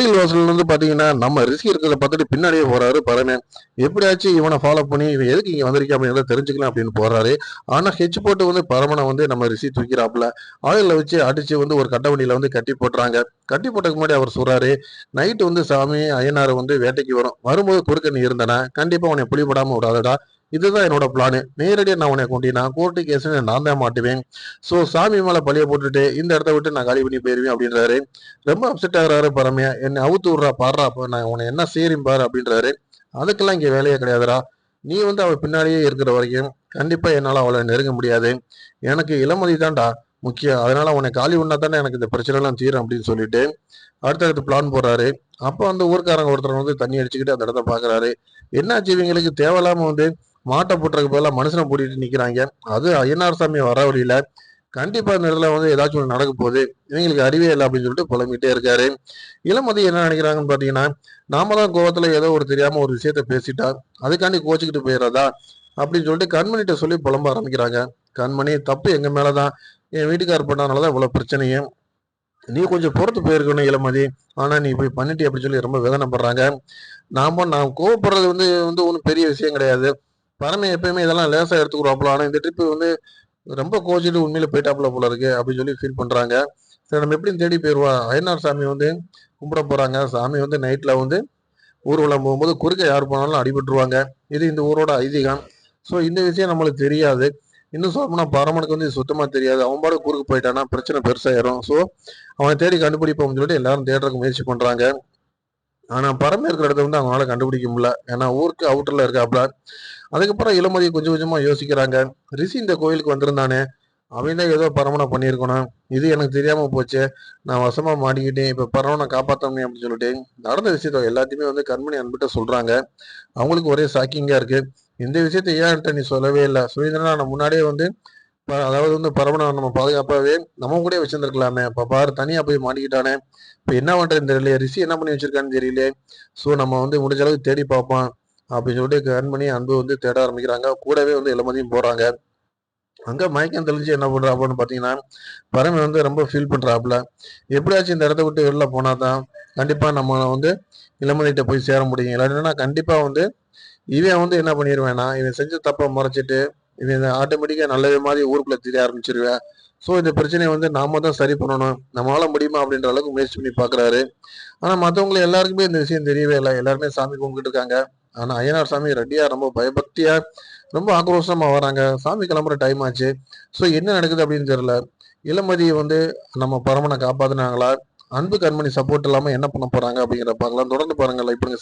கோயில் வாசல்லேருந்து பார்த்தீங்கன்னா நம்ம ரிஸ்க் இருக்கிறத பார்த்துட்டு பின்னாடியே போறாரு பரமே எப்படியாச்சும் இவனை ஃபாலோ பண்ணி இவன் எதுக்கு இங்க வந்திருக்கா அப்படிங்கிறத தெரிஞ்சுக்கலாம் அப்படின்னு போறாரு. ஆனால் ஹெச் போட்டு வந்து பரமனை வந்து நம்ம ரிசி தூக்கிறாப்புல. ஆயிலில் வச்சு அடிச்சு வந்து ஒரு கட்ட வண்டியில வந்து கட்டி போட்டுறாங்க. கட்டி போட்டதுக்கு முன்னாடி அவர் சொல்றாரு நைட்டு வந்து சாமி அய்யனார் வந்து வேட்டைக்கு வரும். வரும்போது குறுக்க நீ இருந்தனா? கண்டிப்பாக அவனை புளிப்படாமல் விடாதடா. இதுதான் என்னோட பிளானு நேரடியாக நான் உன்னை கொண்டினா கோர்ட்டு கேஸ் நான் தான் மாட்டுவேன். ஸோ சாமி மேலே பழிய போட்டுட்டு இந்த இடத்த விட்டு நான் காலி பண்ணி போயிருவேன் அப்படின்றாரு. ரொம்ப அப்செட் ஆகிறாரு பரமையா என்னை அவுத்து விட்றா பாடுறா அப்போ நான் உன்னை என்ன செய்யும் பாரு அப்படின்றாரு. அதுக்கெல்லாம் இங்கே வேலையே கிடையாதுடா. நீ வந்து அவள் பின்னாடியே இருக்கிற வரைக்கும் கண்டிப்பாக என்னால் அவளை நெருங்க முடியாது. எனக்கு இளமதி தான்டா முக்கியம். அதனால உன்னை காலி பண்ணா தானே எனக்கு இந்த பிரச்சனைலாம் தீரும் அப்படின்னு சொல்லிட்டு அடுத்தடுத்து பிளான் போடுறாரு. அப்போ வந்து ஊர்க்காரங்க ஒருத்தர் வந்து தண்ணி அடிச்சுக்கிட்டு அந்த இடத்த பாக்குறாரு. என்னாச்சு இவங்களுக்கு? தேவையில்லாமல் வந்து மாட்டை போட்டுறதுக்கு பதிலாக மனுஷனை போட்டிட்டு நிற்கிறாங்க அது ஐயனார் சாமி வர வழியில கண்டிப்பா இந்த இடத்துல வந்து ஏதாச்சும் ஒன்று நடக்க போகுது. இவங்களுக்கு அறிவே இல்லை அப்படின்னு சொல்லிட்டு புலம்பிட்டே இருக்காரு. இளமதி என்ன நினைக்கிறாங்கன்னு பார்த்தீங்கன்னா நாம தான் கோவத்துல ஏதோ ஒரு தெரியாம ஒரு விஷயத்த பேசிட்டா அதுக்காண்டி கோச்சிக்கிட்டு போயிடுறதா? அப்படின்னு சொல்லிட்டு கண்மணிகிட்ட சொல்லி புலம்ப ஆரம்பிக்கிறாங்க. கண்மணி தப்பு எங்க மேலதான்? என் வீட்டுக்கார் பண்ணனாலதான் இவ்வளவு பிரச்சனையும் நீ கொஞ்சம் பொறுத்து போயிருக்கணும் இளமதி. ஆனா நீ போய் பண்ணிட்டு அப்படின்னு சொல்லி ரொம்ப வேதனைப்படுறாங்க. நாம நான் கோவப்படுறது வந்து வந்து ஒன்றும் பெரிய விஷயம் கிடையாது. பரம எப்பயுமே இதெல்லாம் லேசா எடுத்துக்கிறோம்ல ஆனா இந்த ட்ரிப் வந்து ரொம்ப கோச்சிட்டு உண்மையில போயிட்டாப்புல போல இருக்கு அப்படின்னு சொல்லி ஃபீல் பண்றாங்க. சரி நம்ம எப்படி தேடி போயிடுவா ஐயனார் சாமி வந்து கும்பிட போறாங்க. சாமி வந்து நைட்ல வந்து ஊர்வலம் போகும்போது குறுக்க யார் போனாலும் அடிபட்டுருவாங்க. இது இந்த ஊரோட ஐதீகம். ஸோ இந்த விஷயம் நம்மளுக்கு தெரியாது. இன்னும் சொல்லணும்னா பரமனுக்கு வந்து சுத்தமா தெரியாது. அவன் பாடு குறுக்கு போயிட்டானா பிரச்சனை பெருசாயிரும். ஸோ அவனை தேடி கண்டுபிடிப்போம்னு சொல்லிட்டு எல்லாரும் தேடுறதுக்கு முயற்சி பண்றாங்க. ஆனால் பறந்து இருக்கிற இடத்த வந்து அவங்களால கண்டுபிடிக்க முடியல. ஏன்னா ஊருக்கு அவுட்டரில் இருக்காப்ல. அதுக்கப்புறம் இளமதியை கொஞ்சம் கொஞ்சமாக யோசிக்கிறாங்க. ரிஷி இந்த கோயிலுக்கு வந்திருந்தானே? அவன் தான் ஏதோ பரமனை பண்ணியிருக்கணும். இது எனக்கு தெரியாமல் போச்சு. நான் வசமாக மாட்டிக்கிட்டேன். இப்போ பரவனை காப்பாற்றணும் அப்படின்னு சொல்லிட்டு நடந்த விஷயத்த எல்லாத்தையுமே வந்து கண்மணி அன்பிட்ட சொல்கிறாங்க அவங்களுக்கு ஒரே சாக்கிங்காக இருக்குது இந்த விஷயத்த ஏன் நீ சொல்லவே இல்லை? சுரேந்திரனா நான் முன்னாடியே வந்து அதாவது வந்து பரமனை நம்ம பாதுகாப்பாகவே நம்ம கூட வச்சிருந்துருக்கலாமே. இப்போ பாரு தனியாக போய் மாட்டிக்கிட்டானே. இப்போ என்ன பண்ணுறதுன்னு தெரியல ரிஷி என்ன பண்ணி வச்சிருக்கான்னு தெரியல ஸோ நம்ம வந்து முடிஞ்ச அளவுக்கு தேடி பார்ப்போம். அப்படின்னு சொல்லிட்டு கண்மணி அன்பு வந்து தேட ஆரம்பிக்கிறாங்க. கூடவே வந்து எல்லாமதியும் போகிறாங்க அங்கே மயக்கம் தெளிஞ்சு என்ன பண்ணுறாப்புன்னு பார்த்தீங்கன்னா பரமி வந்து ரொம்ப ஃபீல் பண்ணுறாப்புல எப்படியாச்சும் இந்த இடத்த விட்டு வெளில போனால் தான் கண்டிப்பாக நம்ம வந்து இளமதிகிட்ட போய் சேர முடியும். இல்லைன்னா கண்டிப்பாக வந்து இவன் வந்து என்ன பண்ணிடுவேன்னா இவன் செஞ்ச தப்பை முறைச்சிட்டு இது ஆட்டோமேட்டிக்கா நல்லவே மாதிரி ஊருக்குள்ள தெரிய ஆரம்பிச்சிருவேன். ஸோ இந்த பிரச்சனையை வந்து நாம தான் சரி பண்ணணும். நம்மளால முடியுமா அப்படின்ற அளவுக்கு முயற்சி பண்ணி பாக்குறாரு. ஆனா மற்றவங்களை எல்லாருக்குமே இந்த விஷயம் தெரியவே இல்லை. எல்லாருமே சாமி கும்பிட்டு இருக்காங்க. ஆனா ஐயனார் சாமி ரெடியாக ரொம்ப பயபக்தியா ரொம்ப ஆக்ரோஷமா வராங்க. சாமி கிளம்புற டைம் ஆச்சு. ஸோ என்ன நடக்குது அப்படின்னு தெரியல. இளமதியை வந்து நம்ம பரமனை காப்பாற்றினாங்களா அன்பு கண்மணி சப்போர்ட் இல்லாம என்ன பண்ண போறாங்க அப்படிங்கிற பார்க்கலாம். தொடர்ந்து பாருங்க லைக் பண்ணுங்க